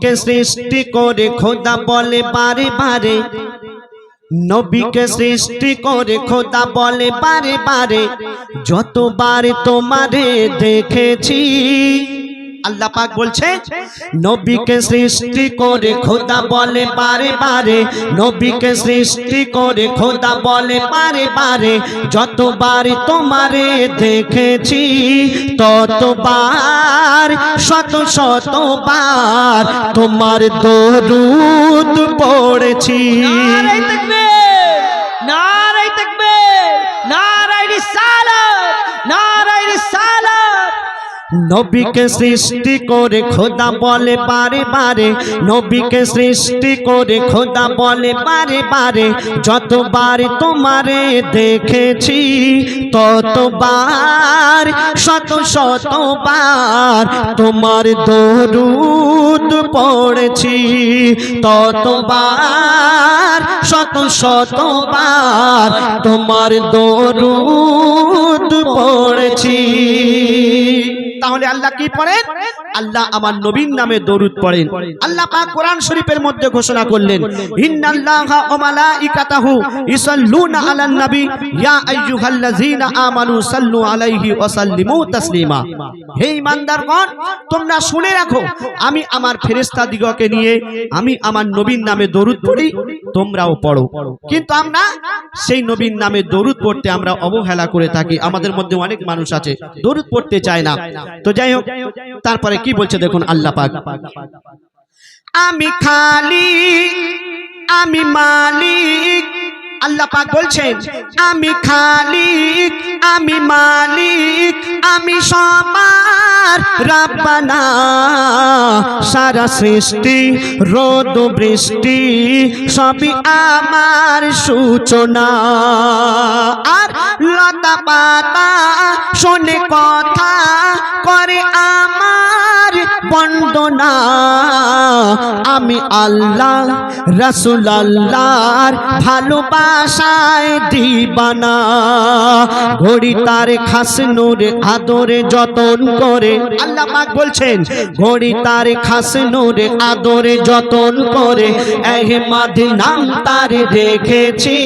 কে সৃষ্টি করে খোদা বলে পারে বারে? নবীকে সৃষ্টি করে খোদা বলে পারে পারে যতবার তোমারে দেখেছি আল্লাহ পাক বলছে নবীকে সৃষ্টি করে খোদা বলে বারে বারে নবীকে সৃষ্টি করে খোদা বলে বারে বারে। যতবার তোমারে দেখেছি ততবার শত শতবার তোমার দরুদ পড়েছি। নারাই নবীকে সৃষ্টি করে খোদা বলে, বারে বারে। নবীকে সৃষ্টি করে খোদা বলে, বারে বারে। যতবার তোমারে দেখেছি, ততবার, শত শতবার তোমার দরুদ পড়েছি। ততবার, শত শতবার তোমার দরুদ পড়েছি। তাহলে আল্লাহ কি পড়েন আল্লাহ আমার নবীর নামে দরুদ পড়েন। আল্লাহ পাক কোরআন শরীফের মধ্যে ঘোষণা করলেন, ইন্নাল্লাহা ওয়া মালাইকাতাহু ইসাল্লুনা আলান নবী, ইয়া আইয়ুহাল্লাযীনা আমানু সাল্লু আলাইহি ওয়া সাল্লিমু তাসলিমা। হে ঈমানদারগণ তোমরা শুনে রাখো, আমি আমার ফেরেশতা দিগকে নিয়ে, আমি আমার নবীর নামে দরুদ পড়ি, তোমরাও পড়ো। কিন্তু আমরা সেই নবীর নামে দরুদ পড়তে আমরা অবহেলা করে থাকি। আমাদের মধ্যে অনেক মানুষ আছে, দরুদ পড়তে চায় না। তো যাই হোক, তারপরে কি বলছে দেখুন আল্লাহ পাক। আমি খালি আমি মালিক। আল্লাহ পাক বলছেন আমি খালিক আমি মালিক। আমি সবার রাব্বানা। সারা সৃষ্টি রোদ বৃষ্টি সবই আমার সূচনা। আর লতা পাতা শোনে কথা ಅಲ್ಲ বন্দনা আমি আল্লাহ, রসুল আল্লাহর ভালোবাসায় দিবানা। ঘড়ি তার খাস নূরে আদরে যতন করে। আল্লাহ পাক বলছেন, ঘড়ি তার খাস নূরে আদরে যতন করে। এহমাদ নাম তার রেখেছি।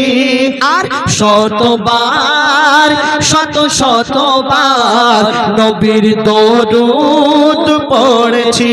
আর শতবার, শত শতবার নবীর দরুদ পড়েছি।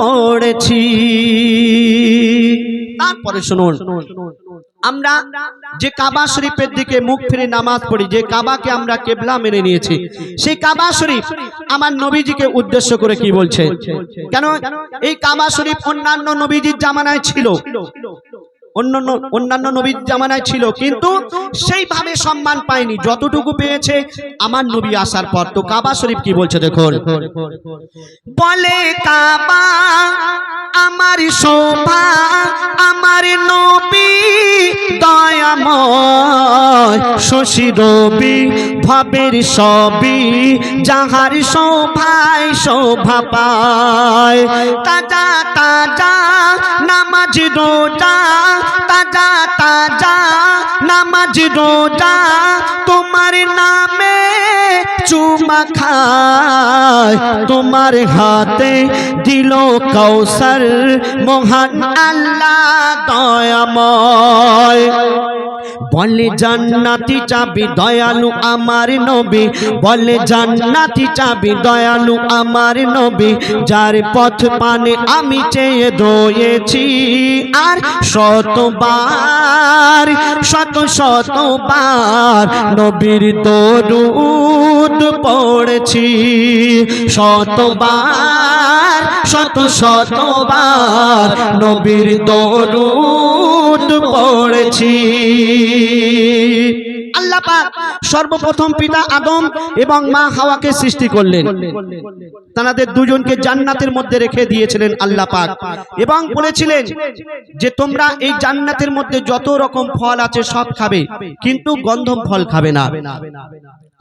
পড়েছি। তারপরে শুনুন, আমরা যে কাবা শরীফের দিকে মুখ ফিরে নামাজ পড়ি, যে কাবাকে আমরা কেবলা মেনে নিয়েছি, সেই কাবা শরীফ আমার নবীজিকে উদ্দেশ্য করে কি বলছে? কেন? এই কাবা শরীফ অন্যান্য নবীজির জামানায় ছিল। অন্যান্য অন্যান্য নবীর জামানায় ছিল কিন্তু সেইভাবে সম্মান পায়নি। যতটুকু পেয়েছে আমার নবী আসার পর। তো কাবা শরীফ কি বলছে দেখুন? বলে কাবা আমার শোভা আমার নবী দয়াময়। শশী রবি ভবের সবই যাহার শোভায় শোভা পায়। তাজা তাজা নামাজ রোজা তাজা তাজা নামাজ রোজা, তোমার নামে চুমা খায়। তোমার হাতে দিল কৌশল মোহন আল্লাহ দয়াময়। বলে জান্নাতি চাবি দয়ালু আমার নবী, বলে জান্নাতি চাবি দয়ালু আমার নবী, যার পথ পানে আমি চেয়ে রয়েছি। আর শতবার, শত শতবার নবীর দরুদ পড়েছি। শতবার, শত শতবার নবীর দরুদ পড়েছি। সর্বপ্রথম পিতা আদম এবং মা হাওয়াকে সৃষ্টি করলেন। তাদের দুজনকে জান্নাতের মধ্যে রেখে দিয়েছিলেন আল্লাহ পাক এবং বলেছিলেন যে, তোমরা এই জান্নাতের মধ্যে যত রকম ফল আছে সব খাবে, কিন্তু গন্ধম ফল খাবে না।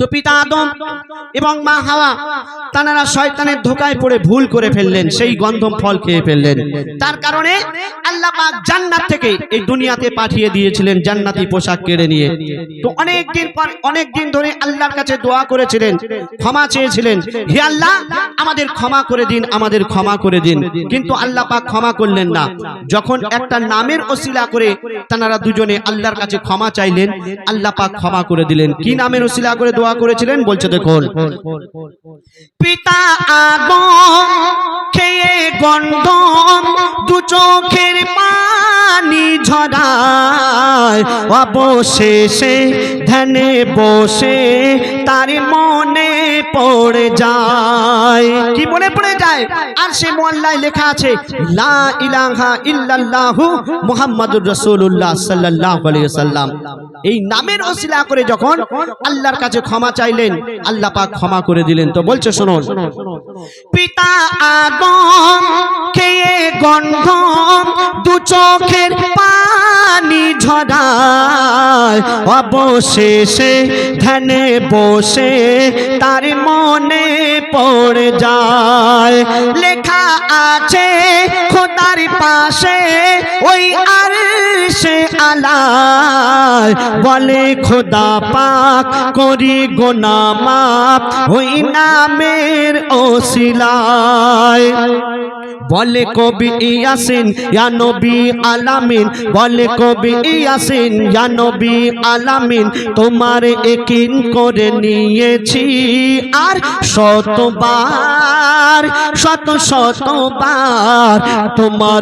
তো পিতা আদম এবং মা হাওয়া তারা শয়তানের ধোকায় পড়ে ভুল করে ফেললেন, সেই গন্ধম ফল খেয়ে ফেললেন। তার কারণে আল্লাহ পাক জান্নাত থেকে এই দুনিয়াতে পাঠিয়ে দিয়েছিলেন জান্নাতি পোশাক কেড়ে নিয়ে। তো অনেক দিন পর, অনেক দিন ধরে আল্লাহর কাছে দোয়া করেছিলেন, ক্ষমা চেয়েছিলেন, হে আল্লাহ, আমাদের ক্ষমা করে দিন, আমাদের ক্ষমা করে দিন। কিন্তু আল্লাহ পাক ক্ষমা করলেন না। যখন একটা নামের ওসিলা করে তারা দুজনে আল্লাহর কাছে ক্ষমা চাইলেন, আল্লাহ পাক ক্ষমা করে দিলেন। কি নামের ওসিলা করে দোয়া করেছিলেন, বলছে, দেখুন। পিতা আদম খেয়ে গন্ডম দু চোখের পানি ঝরায়। অবশেষে ধ্যানে বসে তার মনে পড়ে যায়। কি মনে পড়ে যায়? আর সে মোয়াল্লায় লেখা আছে, লা ইলাহা ইল্লাল্লাহু মুহাম্মাদুর রাসূলুল্লাহ সাল্লাল্লাহু আলাইহি সাল্লাম এই নামের ওসিলা করে যখন আল্লাহর কাছে ক্ষমা চাইলেন, আল্লাহ পাক ক্ষমা করে দিলেন। তো বলছে, শুনুন। পিতা আদম খেয়ে গন্ধম, দু চোখের পানি ঝরায়। অবশেষে ধ্যানে বসে তার মনে পড়ে যায়। লেখা আছে, খোদার পাশে ওই আর সে আলায়। বলে, খোদা পাক, করি গোনা মাপ ওই নামের ওসিলায় বলে কবি ইয়াসিন, ইয়া নবী আলামিন। বলে কবি ইয়াসিন, ইয়া নবী আলামিন। তোমার একিন করে নিয়েছি আর শতবার, শত শতবার। তোমার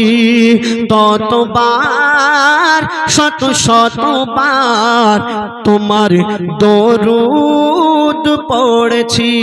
ততবার শত শতবার তোমার দরুদ পড়েছি।